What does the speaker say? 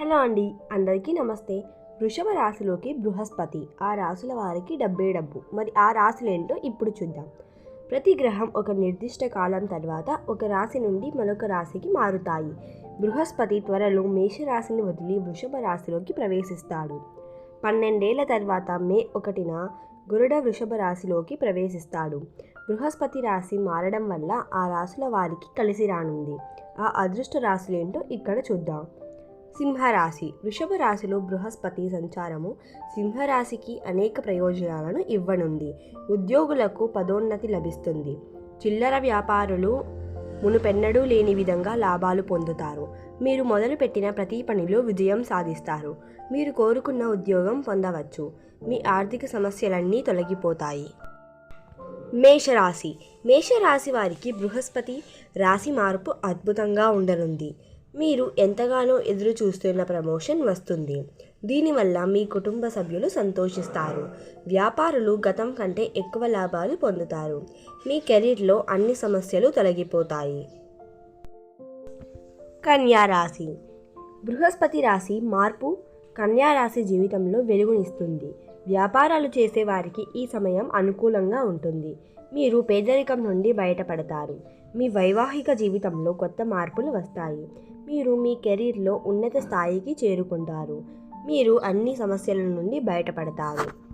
Hello అండి అందరికీ నమస్తే. వృషభ రాశిలోకి బృహస్పతి. ఆ రాశుల వారికి డబ్బే డబ్బు. మరి ఆ రాశులేంటో ఇప్పుడు చూద్దాం. ప్రతి గ్రహం ఒక నిర్దిష్ట కాలం తర్వాత ఒక రాశి నుండి మరొక రాశికి మారుతాయి. బృహస్పతి త్వరలో మేషరాశిని వదిలి వృషభ రాశిలోకి ప్రవేశిస్తాడు. పన్నెండేళ్ళ తర్వాత మే ఒకటిన గురుడ వృషభ రాశిలోకి ప్రవేశిస్తాడు. బృహస్పతి రాశి మారడం వల్ల ఆ రాశుల వారికి కలిసి రానుంది. ఆ అదృష్ట రాశులేంటో ఇక్కడ చూద్దాం. సింహరాశి. వృషభ రాశిలో బృహస్పతి సంచారము సింహరాశికి అనేక ప్రయోజనాలను ఇవ్వనుంది. ఉద్యోగులకు పదోన్నతి లభిస్తుంది. చిల్లర వ్యాపారులు మునుపెన్నడూ లేని విధంగా లాభాలు పొందుతారు. మీరు మొదలుపెట్టిన ప్రతి పనిలో విజయం సాధిస్తారు. మీరు కోరుకున్న ఉద్యోగం పొందవచ్చు. మీ ఆర్థిక సమస్యలన్నీ తొలగిపోతాయి. మేషరాశి. మేషరాశి వారికి బృహస్పతి రాశి మార్పు అద్భుతంగా ఉండనుంది. మీరు ఎంతగానో ఎదురు చూస్తున్న ప్రమోషన్ వస్తుంది. దీనివల్ల మీ కుటుంబ సభ్యులు సంతోషిస్తారు. వ్యాపారులు గతం కంటే ఎక్కువ లాభాలు పొందుతారు. మీ కెరీర్లో అన్ని సమస్యలు తొలగిపోతాయి. కన్యా రాశి. బృహస్పతి రాశి మార్పు కన్యా రాశి జీవితంలో వెలుగునిస్తుంది. వ్యాపారాలు చేసే వారికి ఈ సమయం అనుకూలంగా ఉంటుంది. మీరు పేదరికం నుండి బయటపడతారు. మీ వైవాహిక జీవితంలో కొత్త మార్పులు వస్తాయి. మీరు మీ కెరీర్లో ఉన్నత స్థాయికి చేరుకుంటారు. మీరు అన్ని సమస్యల నుండి బయటపడతారు.